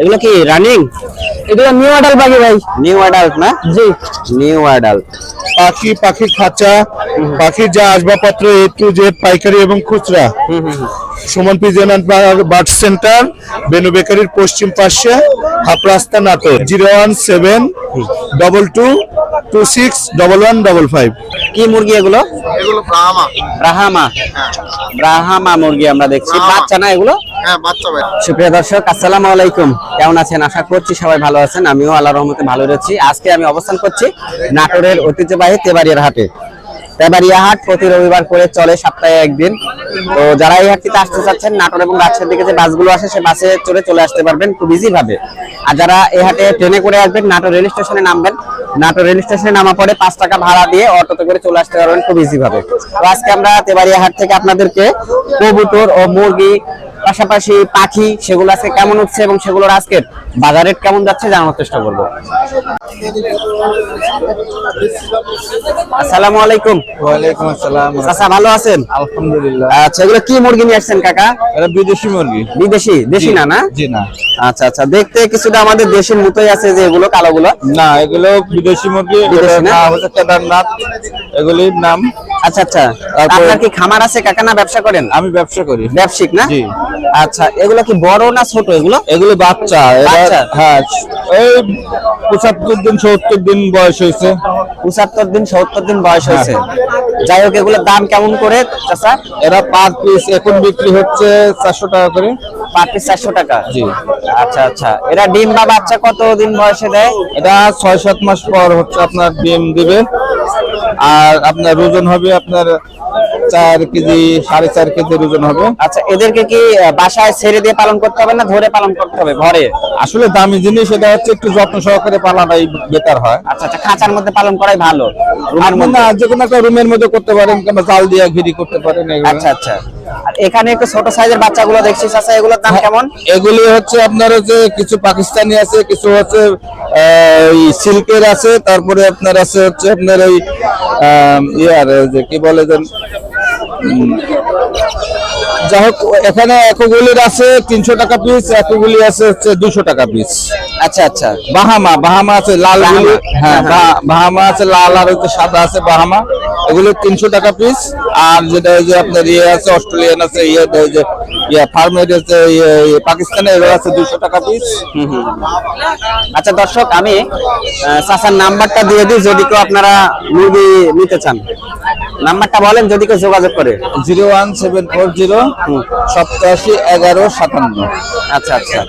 এগুলো কি রানিং এগুলো নিউ অর্ডার পাখি ভাই। নিউ অ্যাডাল্ট না? জি। নিউ অ্যাডাল্ট পাখি পাখির খাঁচা পাখির যা আসবাবপত্র এ টু জেড পাইকারি এবং খুচরা। Suman pigeon bird centre Benu বেকারির পশ্চিম পাশে হাফ রাস্তা Natore. Zero one seven double two two six double one double five. কি মুরগি এগুলো? এগুলো ব্রাহ্মা। ব্রাহামা। ব্রাহামা মুরগি আমরা দেখছি। বাচ্চা না এগুলো? হ্যাঁ সুপ্রিয় দর্শক, আসসালামু আলাইকুম। কেমন আছেন? আশা করছি সবাই ভালো আছেন। আমিও আল্লাহর রহমতে ভালো রয়েছি। আজকে আমি অবস্থান করছি নাটোরের ঐতিহ্যবাহী হাটে। হাট প্রতি রবিবার করে চলে সপ্তাহে একদিন। তো যারা এই হাটটিতে আসতে চাচ্ছেন, নাটোর এবং রাজশাহীর দিকে যে বাসগুলো আসে, সে বাসে চড়ে চলে আসতে পারবেন খুব ইজি ভাবে আর যারা এই হাটে ট্রেনে করে আসবেন, নাটোর রেল স্টেশনে নামবেন, নাটোর রেল স্টেশনে নামা পরে পাঁচ টাকা ভাড়া দিয়ে অটোতে করে চলে আসতে পারবেন খুব ইজি ভাবে তো আজকে আমরা তেবাড়িয়া হাট থেকে আপনাদেরকে কবুতর ও মুরগি পাশাপাশি পাখি সেগুলো আজকে কেমন উঠছে এবং সেগুলোর আজকে বাজার রেট কেমন যাচ্ছে জানার চেষ্টা করব। আসসালামু আলাইকুম। ওয়ালাইকুম আসসালাম। চাচা ভালো আছেন? আলহামদুলিল্লাহ। আচ্ছা এগুলো কি মুরগি নিয়ে আসছেন কাকা? এটা বিদেশি মুরগি। বিদেশি? দেশি না না? জি না। আচ্ছা আচ্ছা দেখতে কিছুটা আমাদের দেশের মতোই আছে যে এগুলো কালোগুলো। না এগুলো বিদেশি মুরগি না? হচ্ছে কেদারনাথ এগুলির নাম। আচ্ছা আচ্ছা। আপনার কি খামার আছে? কাকা না ব্যবসা করেন? আমি ব্যবসা করি। ব্যবসায়িক না? জি। আচ্ছা এগুলো কি বড় না ছোট এগুলো? এগুলো বাচ্চা। হ্যাঁ এই পঁচাত্তর দিন সত্তর দিন বয়স হয়েছে। পঁচাত্তর দিন সত্তর দিন বয়স হয়েছে। যাই হোক এগুলোর দাম কেমন করে চাচা? এরা পার পিস এখন বিক্রি হচ্ছে চারশো টাকা করে। পার পিস চারশো টাকা? জি। আচ্ছা আচ্ছা। এরা ডিম বা বাচ্চা কত দিন বয়সে দেয়? এটা ছয় সাত মাস পর হচ্ছে আপনার ডিম দিবে। আর আপনার ওজন হবে আপনার চার কেজি সাড়ে চার কেজি ওজন হবে। আচ্ছা এদেরকে কি বাসায় ছেড়ে দিয়ে পালন করতে হবে না ধরে পালন করতে হবে ঘরে? আসলে দামি জিনিস এটা হচ্ছে একটু যত্ন সহকারে পালাটাই বেটার হয়। আচ্ছা আচ্ছা খাঁচার মধ্যে পালন করাই ভালো। রুমের আপনি মধ্যে যে কোনো একটা রুমের মধ্যে করতে পারেন কিংবা জাল দিয়ে ঘিরি করতে পারেন আচ্ছা আচ্ছা। আর এখানে একটু ছোট সাইজের বাচ্চাগুলো দেখছি চাচা এগুলোর দাম কেমন? এগুলি হচ্ছে আপনার হচ্ছে কিছু পাকিস্তানি আছে কিছু হচ্ছে সিল্কের আছে তারপরে আপনার আছে হচ্ছে আপনার ওই ইয়ার যে কি বলে যেন যাই হোক এখানে একগুলির আছে তিনশো টাকা পিস একগুলি আছে হচ্ছে দুশো টাকা পিস আচ্ছা আচ্ছা। বাহামা বাহামা আছে লাল হ্যাঁ বাহামা। আছে লাল আর হচ্ছে সাদা আছে বাহামা। এগুলো তিনশো টাকা পিস আর যেটা ওই যে আপনার ইয়ে আছে অস্ট্রেলিয়ান আছে ইয়ে যে ইয়ে ফার্মেড আছে পাকিস্তানে এগুলো আছে দুশো টাকা পিস হুম, হুম। আচ্ছা দর্শক আমি চাচার নাম্বারটা দিয়ে দিই যদি কেউ আপনারা মুরগি নিতে চান। নাম্বারটা বলেন যদি কেউ যোগাযোগ করে। Zero one seven four zero সপ্তাশি এগারো সাতান্ন। আচ্ছা আচ্ছা।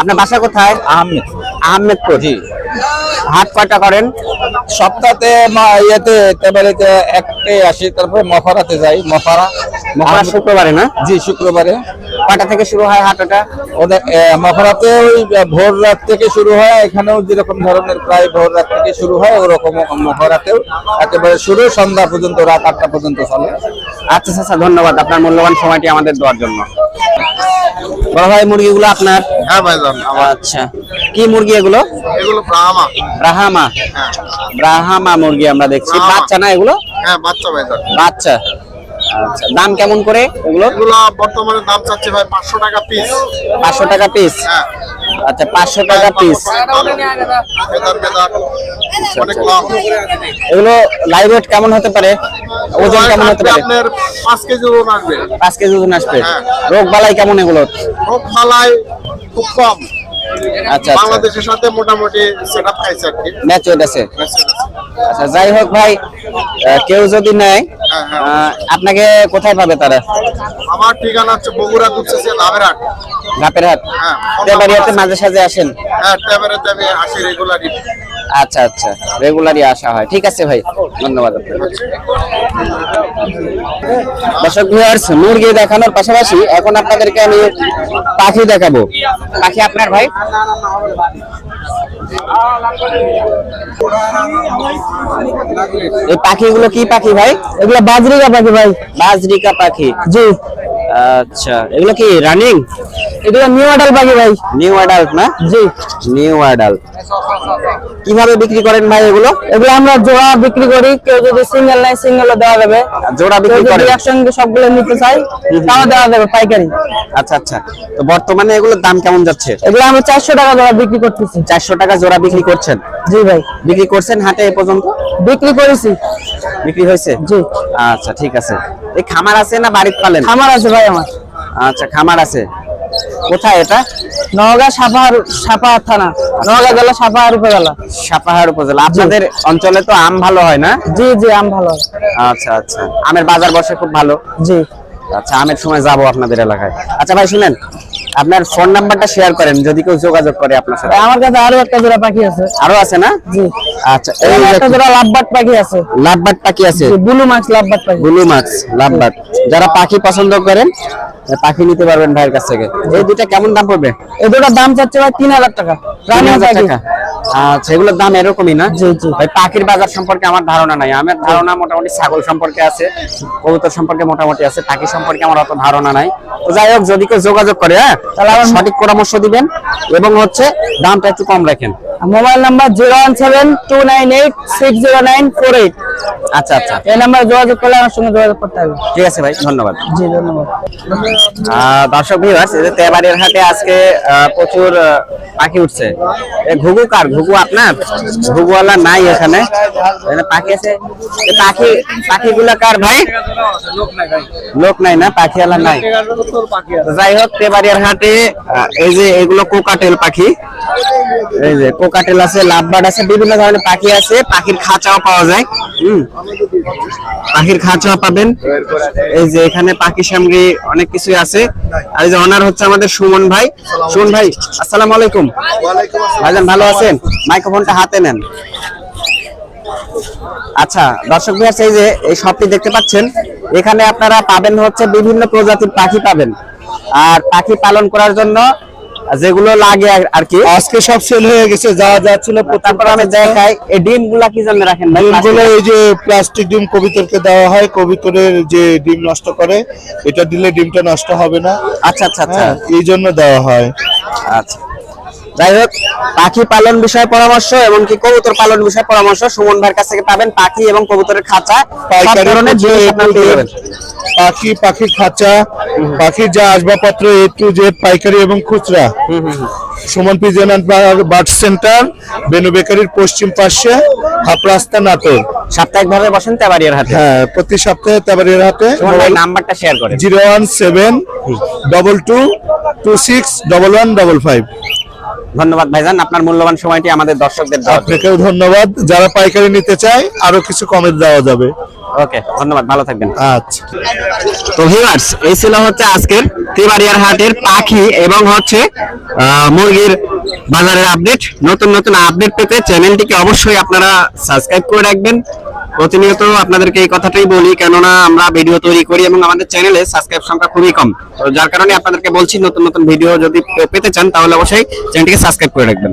আপনার বাসা কোথায়? আহমেদ আহমেদপুর। জি। হাট কয়টা করেন? সপ্তাহে ইয়েতে একেবারেতে একটাই আসি তারপরে মফারাতে যাই মফারা মফারা শুক্রবারে না? জি শুক্রবারে। কয়টা থেকে শুরু হয় হাট ওটা ওটা ওই ভোর রাত থেকে শুরু হয় এখানেও যেরকম ধরনের প্রায় ভোর রাত থেকে শুরু হয় ওরকম মফরাতেও একেবারে শুরু সন্ধ্যা পর্যন্ত রাত আটটা পর্যন্ত চলে। আচ্ছা আচ্ছা ধন্যবাদ। আপনার মূল্যবান সময়টি আমাদের দেওয়ার জন্য। বড় ভাই মুরগিগুলো আপনার? হ্যাঁ ভাইজান আচ্ছা। কি মুরগি এগুলো? এগুলো ব্রাহ্মা। ব্রাহামা। হ্যাঁ। মুরগি আমরা দেখছি। বাচ্চা না এগুলো? হ্যাঁ বাচ্চা ভাইজান বাচ্চা। আচ্ছা দাম কেমন করে এগুলো? এগুলো বর্তমানে দাম চাচ্ছে ভাই পাঁচশো টাকা পিস পাঁচশো টাকা পিস হ্যাঁ। আচ্ছা পাঁচশো টাকা পিস অনেক লাভ এগুলো লাইভ ওয়েট কেমন হতে পারে? ওজন কেমন হতে পারে? আপনার পাঁচ কেজি ওজন আসবে। পাঁচ কেজি ওজন আসবে। হ্যাঁ। রোগ বালাই কেমন এগুলো? রোগ ফালায় খুব কম। আচ্ছা আচ্ছা। বাংলাদেশের সাথে মোটামুটি সেট আপ খাইছে আর কি। ম্যাচ আছে। আচ্ছা যাই হোক ভাই কেউ যদি নেয় আপনাকে কোথায় পাবে তারা? আমার ঠিকানা হচ্ছে বগুড়া দুধসেছে লাভেরহাট। গাপের হাট হ্যাঁ তেবাড়িয়াতে মাঝে সাঝে আসেন? হ্যাঁ ট্যাবেরাতে আমি আসি রেগুলারই। আচ্ছা আচ্ছা রেগুলারই আসা হয়। ঠিক আছে ভাই ধন্যবাদ। দর্শক ভিউয়ার্স মুরগি দেখানোর পাশাপাশি এখন আপনাদেরকে আমি পাখি দেখাবো। পাখি আপনার ভাই? এই পাখিগুলো কি পাখি ভাই? এগুলো বাজরিকা পাখি ভাই। বাজরিকা পাখি। জি। আচ্ছা এগুলো কি রানিং এগুলো নিউ মডেল পাখি ভাই। নিউ অ্যাডাল্ট না? জি। নিউ অ্যাডাল্ট কীভাবে বিক্রি করেন ভাই এগুলো? এগুলো আমরা জোড়া বিক্রি করি কেউ যদি সিঙ্গেল নাই সিঙ্গেলও দেওয়া যাবে। জোড়া বিক্রি করেন? একসঙ্গে সবগুলো নিতে চাই তাও দেওয়া যাবে পাইকারি। আচ্ছা আচ্ছা। তো বর্তমানে এগুলোর দাম কেমন যাচ্ছে? এগুলো আমরা চারশো টাকা জোড়া বিক্রি করতেছি। চারশো টাকা জোড়া বিক্রি করছেন? জি ভাই। বিক্রি করছেন হাটে এ পর্যন্ত? বিক্রি করেছি। বিক্রি হয়েছে? জি। আচ্ছা ঠিক আছে। এই খামার আছে না বাড়িতে পালেন? খামার আছে ভাই আমার। আচ্ছা খামার আছে। কোথায় এটা? নওগাঁ সাপাহার সাপাহার থানা। নওগাঁ জেলা সাপাহার উপজেলা। সাপাহার উপজেলা। আপনাদের অঞ্চলে তো আম ভালো হয় না? জি জি আম ভালো আচ্ছা আচ্ছা। আমের বাজার বসে খুব ভালো। জি। আচ্ছা আমের সময় যাব আপনাদের এলাকায়। আচ্ছা ভাই শুনেন আপনার ফোন নাম্বারটা শেয়ার করেন যদি কেউ যোগাযোগ করে আপনার সাথে। আমার কাছে আরও একটা জোড়া পাখি আছে। আরও আছে না? জি। আচ্ছা এই একটা জোড়া লাভবাট পাখি আছে। লাভবাট পাখি আছে। ব্লু মাছ লাভবাট পাখি। ব্লু মাছ লাভবাট যারা পাখি পছন্দ করেন পাখি নিতে পারবেন ভাইয়ের কাছ থেকে। এই দুইটা কেমন দাম পড়বে? এই দুটোর দাম চাচ্ছে ভাই তিন হাজার টাকা। তিন হাজার টাকা। আচ্ছা এগুলোর দাম এরকমই না। ভাই পাখির বাজার সম্পর্কে আমার ধারণা নাই। আমার ধারণা মোটামুটি ছাগল সম্পর্কে আছে কবুতর সম্পর্কে মোটামুটি আছে পাখি সম্পর্কে আমার অত ধারণা নাই। তো যাই হোক যদি কেউ যোগাযোগ করে হ্যাঁ তাহলে আমার সঠিক পরামর্শ দিবেন এবং হচ্ছে দামটা একটু কম রাখেন। Mobile number zero one seven two nine eight six zero nine four eight. আচ্ছা আচ্ছা। এই নাম্বারে যোগাযোগ করলে আমার সঙ্গে যোগাযোগ করতে হবে। ঠিক আছে ভাই ধন্যবাদ। জি ধন্যবাদ। দর্শক ভিউয়ার্স এই যে তেবাড়ির হাটে আজকে প্রচুর পাখি উঠছে। এ ঘুঘু কার? ঘুঘু আপনার? ঘুঘুওয়ালা নাই এখানে। এখানে পাখি আছে। পাখি পাখিগুলা কার ভাই? লোক নাই না পাখিওয়ালা নাই। যাই হোক তেবাড়িয়ার হাটে এই যে এগুলো কোকাটেল পাখি। এই যে কোকাটেল আছে লাভবার্ড আছে বিভিন্ন ধরনের পাখি আছে পাখির খাঁচাও পাওয়া যায়। হুম। পাখির খাঁচাও পাবেন। এই যে এখানে পাখি সামগ্রী অনেক কিছুই আছে। আর এই যে অনার হচ্ছে আমাদের সুমন ভাই। সুমন ভাই, আসসালামু আলাইকুম। ভাইজান, ভালো আছেন? মাইক্রোফোনটা হাতে নেন। আচ্ছা দর্শক ভাই এই যে এই শপটি দেখতে পাচ্ছেন। এখানে আপনারা পাবেন হচ্ছে বিভিন্ন প্রজাতির পাখি পাবেন। আর পাখি পালন করার জন্য যেগুলো লাগে আর- কি। আজকে সব সেল হয়ে গেছে যা যা ছিল তারপর আমি দেখাই এই ডিমগুলা কি জন্য রাখেন ডিমগুলো এই যে প্লাস্টিক ডিম কবিতরকে দেওয়া হয় কবিতরের যে ডিম নষ্ট করে এটা দিলে ডিমটা নষ্ট হবে না। আচ্ছা আচ্ছা আচ্ছা। হ্যাঁ এই জন্য দেওয়া হয়। আচ্ছা। যাই হোক পাখি পালন বিষয়ে পরামর্শ এমনকি কবুতর পালন বিষয়ে পরামর্শ সুমন ভাইয়ের কাছ থেকে পাবেন পাখি এবং কবুতরের খাঁচা। সব ধরনের যাবেন। পাখি পাখির খাঁচা পাখির যা আসবাবপত্র এ টু জেড পাইকারি এবং খুচরা। Suman P pigeon bird centre Benu বেকারির পশ্চিম পাশে হাফ রাস্তা নাটোর। সাপ্তাহিক ভাবে বসেন তেবাড়িয়ার হাটে। হ্যাঁ প্রতি সপ্তাহে হাটে। সুমন ভাই নাম্বারটা শেয়ার করেন। Zero one seven double two two six double one double five ধন্যবাদ ভাইজান আপনার মূল্যবান সময়টি আমাদের দর্শকদের। আপনাকেও ধন্যবাদ। যারা পাইকারি নিতে চায় আরও কিছু কমে দেওয়া যাবে। ওকে ধন্যবাদ ভালো থাকবেন। আচ্ছা। তো ভিউয়ার্স এই ছিল হচ্ছে আজকের তিবাড়িয়ার হাটের পাখি এবং হচ্ছে মুরগির বাজারের আপডেট নতুন নতুন আপডেট পেতে চ্যানেলটিকে অবশ্যই আপনারা সাবস্ক্রাইব করে রাখবেন। প্রতিনিয়ত আপনাদেরকে এই কথাটাই বলি, কেননা আমরা ভিডিও তৈরি করি এবং আমাদের চ্যানেলে সাবস্ক্রাইব সংখ্যা খুবই কম। যার কারণে আপনাদেরকে বলছি, নতুন নতুন ভিডিও যদি পেতে চান, তাহলে অবশ্যই চ্যানেলটিকে সাবস্ক্রাইব করে রাখবেন।